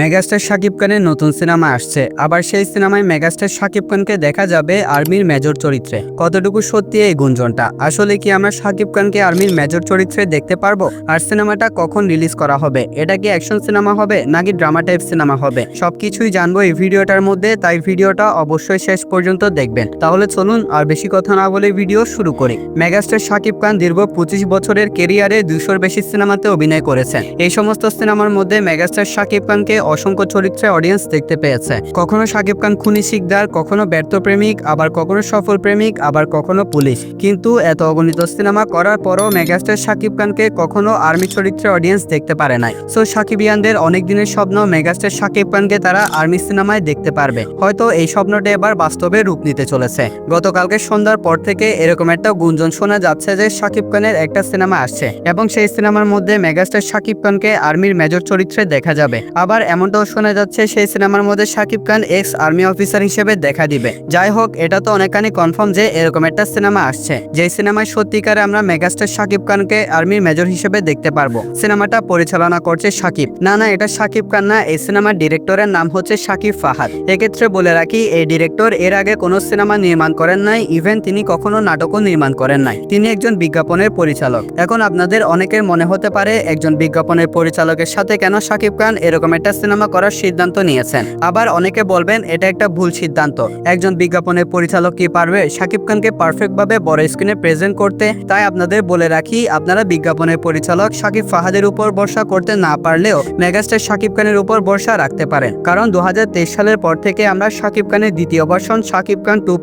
Megastar Shakib খানের নতুন cinema আসছে। আবার সেই সিনেমায় মেগাস্টার শাকিব খানকে দেখা যাবে আর্মির মেজর চরিত্রে। কতটুকু সত্যি এই গুঞ্জনটা? আসলে কি আমরা শাকিব খানকে আর্মির মেজর চরিত্রে দেখতে পারব? আর সিনেমাটা কখন রিলিজ করা হবে? এটা কি অ্যাকশন সিনেমা হবে, নাকি ড্রামা টাইপ সিনেমা হবে? সবকিছুই জানব এই ভিডিওটার মধ্যে, তাই ভিডিওটা অবশ্যই শেষ পর্যন্ত দেখবেন। তাহলে চলুন, আর বেশি কথা না বলে ভিডিও শুরু করি। মেগাস্টার শাকিব খান দীর্ঘ পঁচিশ বছরের কেরিয়ারে দুশোর বেশি সিনেমাতে অভিনয় করেছেন। এই সমস্ত সিনেমার মধ্যে মেগাস্টার শাকিব খানকে অসংখ্য চরিত্রে অডিয়েন্স দেখতে পেয়েছে। কখনো শাকিব খান খুনি শিকদার, কখনো ব্যর্থ প্রেমিক, আবার কখনো সফল প্রেমিক, আবার কখনো পুলিশ। কিন্তু এত অগণিত সিনেমা করার পরও মেগাস্টার শাকিব খানকে কখনো আর্মি চরিত্রে অডিয়েন্স দেখতে পারে নাই। সো সাকিবিয়ানদের অনেক দিনের স্বপ্ন মেগাস্টার শাকিব খানকে তারা আর্মি সিনেমায় দেখতে পারবে। হয়তো এই স্বপ্নটা এবার বাস্তবে রূপ নিতে চলেছে। গতকালকে সন্ধ্যার পর থেকে এরকম একটা গুঞ্জন শোনা যাচ্ছে যে শাকিব খানের একটা সিনেমা আসছে। এবং সেই সিনেমার মধ্যে মেগাস্টার শাকিব খানকে আর্মির মেজর চরিত্রে দেখা যাবে। আবার এমনটাও শোনা যাচ্ছে, সেই সিনেমার মধ্যে Shakib Khan ex army officer হিসেবে দেখা দিবে। যাই হোক, এটা তো অনেকখানি কনফার্ম যে এরকম একটা সিনেমা আসছে। যে সিনেমায় সত্যিকারে আমরা মেগাস্টার শাকিব খানকে আর্মির মেজর হিসেবে দেখতে পারব। সিনেমাটা পরিচালনা করছে শাকিব। না না, এটা শাকিব খান না, এই সিনেমার ডিরেক্টরের নাম হচ্ছে শাকিব ফাহাদ। এক্ষেত্রে বলে রাখি, এই ডিরেক্টর এর আগে কোনো সিনেমা নির্মাণ করেন নাই ইভেন তিনি কখনো নাটকও নির্মাণ করেন নাই। তিনি একজন বিজ্ঞাপনের পরিচালক। এখন আপনাদের অনেকের মনে হতে পারে, একজন বিজ্ঞাপনের পরিচালকের সাথে কেন শাকিব খান এরকম একটা সিনেমা করার সিদ্ধান্ত নিয়েছেন। আবার অনেকে বলবেন, এটা একটা ভুল সিদ্ধান্ত। একজন বিজ্ঞাপনের পরিচালক কি পারবে? শাকিব খানকে পারফেক্ট ভাবে বড় স্ক্রিনে প্রেজেন্ট করতে? তাই আপনাদের বলে রাখি, আপনারা বিজ্ঞাপনের পরিচালক শাকিব ফাহাদের উপর ভরসা করতে না পারলেও মেগাস্টার শাকিব খানের উপর ভরসা রাখতে পারেন। কারণ দু হাজার তেইশ সালের পর থেকে আমরা শাকিব খানের দ্বিতীয় ভার্সন শাকিব খান টু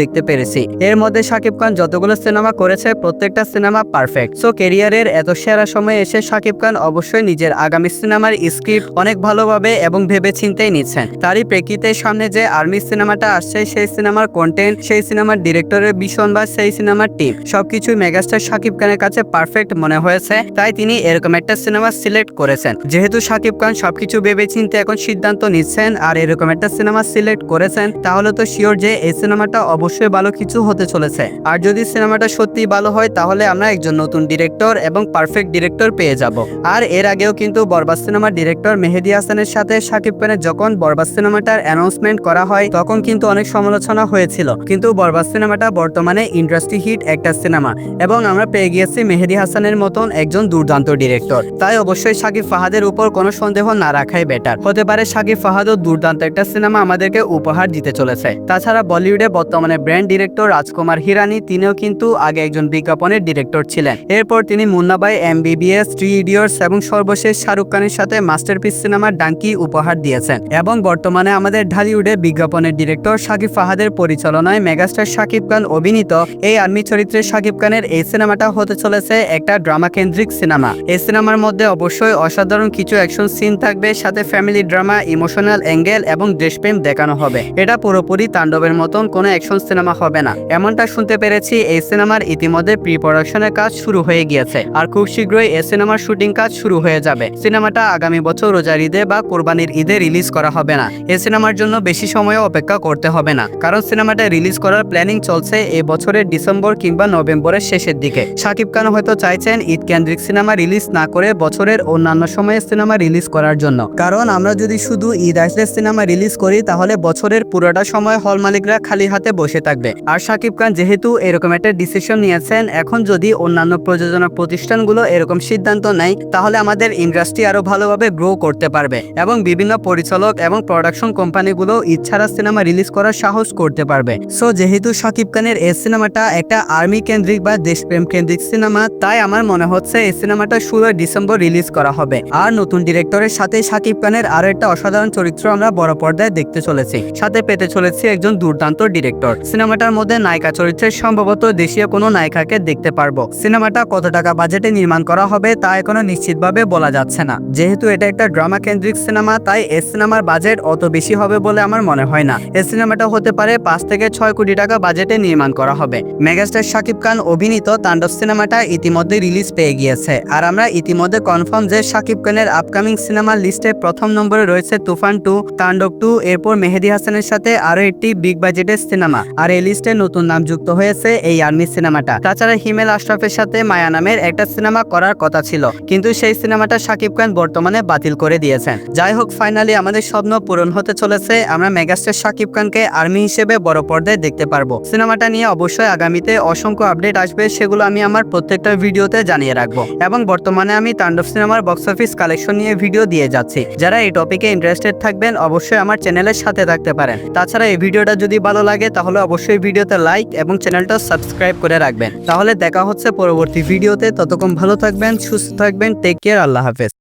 দেখতে পেরেছি। এর মধ্যে শাকিব খান যতগুলো সিনেমা করেছে, প্রত্যেকটা সিনেমা পারফেক্ট সো কেরিয়ারের এত সেরা সময় এসে শাকিব খান অবশ্যই নিজের আগামী সিনেমার স্ক্রিপ্ট অনেক ভালোভাবে এবং ভেবে চিন্তেই নিচ্ছেন। তারই প্রেক্ষিতে সামনে যে আর্মি সিনেমাটা আসছে, সেই সিনেমার কন্টেন্ট সেই সিনেমার ডিরেক্টরের ভীষণ বা সেই সিনেমার টিম সবকিছুই মেগাস্টার শাকিব খানের কাছে পারফেক্ট মনে হয়েছে। তাই তিনি এরকম একটা সিনেমা সিলেক্ট করেছেন। যেহেতু শাকিব খান সবকিছু ভেবে চিন্তে এখন সিদ্ধান্ত নিচ্ছেন আর এরকম একটা সিনেমা সিলেক্ট করেছেন, তাহলে তো শিওর যে এই সিনেমাটা অবশ্যই ভালো কিছু হতে চলেছে। আর যদি সিনেমাটা সত্যি ভালো হয়, তাহলে আমরা একজন নতুন ডিরেক্টর এবং পারফেক্ট ডিরেক্টর পেয়ে যাব। আর এর আগেও কিন্তু বরবাদ সিনেমার ডিরেক্টর মেহেদি হাসানের সাথে শাকিব খানের যখন বরবাদ সিনেমাটার অ্যানাউন্সমেন্ট করা হয়, তখন কিন্তু অনেক সমালোচনা হয়েছিল। কিন্তু বরবাদ সিনেমাটা বর্তমানে ইন্ডাস্ট্রি হিট একটা সিনেমা এবং আমরা পেয়ে গিয়েছি মেহেদি হাসানের মতন একজন দুর্দান্ত ডিরেক্টর তাই অবশ্যই শাকিব ফাহাদের উপর কোনো সন্দেহ না রাখাই বেটার হতে পারে শাকিব ফাহাদও দুর্দান্ত একটা সিনেমা আমাদেরকে উপহার দিতে চলেছে। তাছাড়া বলিউডে বর্তমানে ব্র্যান্ড ডিরেক্টর রাজকুমার হিরানি, তিনিও কিন্তু আগে একজন বিজ্ঞাপনের ডিরেক্টর ছিলেন। এরপর তিনি মুন্নাবাই এমবিবিএস থ্রি ইডিয়টস এবং সর্বশেষ শাহরুখ খানের সাথে মাস্টারপিস সিনেমার ডাঙ্কি উপহার দিয়েছেন এবং বর্তমানে আমাদের ঢালিউডে বিজ্ঞাপনের ডিরেক্টর শাকিব ফাহাদের পরিচালনায় মেগাস্টার শাকিব খান অভিনীত এই আর্মি চরিত্রে শাকিব খানের এই সিনেমাটা হতে চলেছে একটা ড্রামা কেন্দ্রিক সিনেমা। এই সিনেমার মধ্যে অবশ্যই অসাধারণ কিছু অ্যাকশন সিন থাকবে, সাথে ফ্যামিলি ড্রামা, ইমোশনাল অ্যাঙ্গেল এবং দেশপ্রেম দেখানো হবে। এটা পুরোপুরি তাণ্ডবের মতন কোনো অ্যাকশন সিনেমা হবে না। এমনটা শুনতে পেরেছি, এই সিনেমার ইতিমধ্যে প্রি প্রোডাকশনের কাজ শুরু হয়ে গিয়েছে। আর খুব শীঘ্রই এই সিনেমার শুটিং কাজ শুরু হয়ে যাবে। সিনেমাটা আগামী বছর রোজার ঈদে বা কোরবানির ঈদে রিলিজ করা হবে না। এই সিনেমার জন্য বেশি সময় অপেক্ষা করতে হবে না। কারণ সিনেমাটা রিলিজ করার প্ল্যানিং চলছে এই বছরের ডিসেম্বর কিংবা নভেম্বরের শেষের দিকে। শাকিব খান হয়তো চাইছেন ঈদ কেন্দ্রিক সিনেমা রিলিজ না করে বছরের অন্যান্য সময়ে সিনেমা রিলিজ করার জন্য। কারণ আমরা যদি শুধু ঈদ আসলে সিনেমা রিলিজ করি, তাহলে বছরের পুরোটা সময় হল মালিকরা খালি হাতে বসে থাকবে। আর শাকিব খান যেহেতু এরকম একটা ডিসিশন নিয়েছেন, এখন যদি অন্যান্য প্রযোজনা প্রতিষ্ঠানগুলো এরকম সিদ্ধান্ত নেয়, তাহলে আমাদের ইন্ডাস্ট্রি আরও ভালোভাবে গ্রো করতে পারবে এবং বিভিন্ন পরিচালক এবং প্রোডাকশন কোম্পানিগুলো ইচ্ছারা সিনেমা রিলিজ করার সাহস করতে পারবে। সো যেহেতু শাকিব খানের এই সিনেমাটা একটা আর্মি কেন্দ্রিক বা দেশপ্রেম কেন্দ্রিক সিনেমা তাই আমার মনে হচ্ছে এই সিনেমাটা ষোলোই ডিসেম্বর রিলিজ করা হবে। আর নতুন ডিরেক্টরের সাথে শাকিব খানের আরও একটা অসাধারণ চরিত্র আমরা বড় পর্দায় দেখতে চলেছি। সাথে পেতে চলেছি একজন দুর্দান্ত ডিরেক্টর সিনেমাটার মধ্যে নায়িকা চরিত্রে সম্ভবত দেশীয় কোনো নায়িকাকে দেখতে পারব। সিনেমাটা কত টাকা বাজেটে নির্মাণ করা হবে তা এখনও নিশ্চিতভাবে বলা যাচ্ছে না। যেহেতু এটা একটা ড্রামা কেন্দ্রিক সিনেমা, তাই এই সিনেমার বাজেট অত বেশি হবে বলে আমার মনে হয় না। এই সিনেমাটা হতে পারে পাঁচ থেকে ছয় কোটি টাকা বাজেটে নির্মাণ করা হবে। মেগাস্টার শাকিব খান অভিনীত তাণ্ডব সিনেমাটা ইতিমধ্যে রিলিজ পেয়ে গিয়েছে। আর আমরা ইতিমধ্যে কনফার্ম যে শাকিব খানের আপকামিং সিনেমার লিস্টে প্রথম নম্বরে রয়েছে তুফান টু, তাণ্ডব টু, এরপর মেহেদি হাসানের সাথে আরও একটি বিগ বাজেটের সিনেমা। আর এই লিস্টে নতুন নাম যুক্ত হয়েছে এই আর্মি সিনেমাটা। তাছাড়া হিমেল আশরাফের সাথে মায়া নামের একটা সিনেমা করার কথা ছিল। কিন্তু সেই সিনেমাটা শাকিব খান বর্তমানে বাতিল করে দিয়েছেন। যাই হোক ফাইনালি আমাদের স্বপ্ন পূরণ হতে চলেছে। আমরা মেগাস্টার শাকিব খানকে আর্মি হিসেবে বড় পর্দায় দেখতে পারব। সিনেমাটা নিয়ে অবশ্যই আগামীতে অসংখ্য আপডেট আসবে, সেগুলো আমি আমার প্রত্যেকটা ভিডিওতে জানিয়ে রাখব। এবং বর্তমানে আমি তাণ্ডব সিনেমার বক্স অফিস কালেকশন নিয়ে ভিডিও দিয়ে যাচ্ছি। যারা এই টপিকে ইন্টারেস্টেড থাকবেন, অবশ্যই আমার চ্যানেলের সাথে থাকতে পারেন। তাছাড়া এই ভিডিওটা যদি ভালো লাগে, তাহলে অবশ্যই ভিডিওতে লাইক এবং চ্যানেলটা সাবস্ক্রাইব করে রাখবেন। তাহলে দেখা হচ্ছে পরবর্তী ভিডিওতে। ততক্ষণ ভালো থাকবেন, সুস্থ থাকবেন টেক কেয়ার আল্লাহ হাফেজ।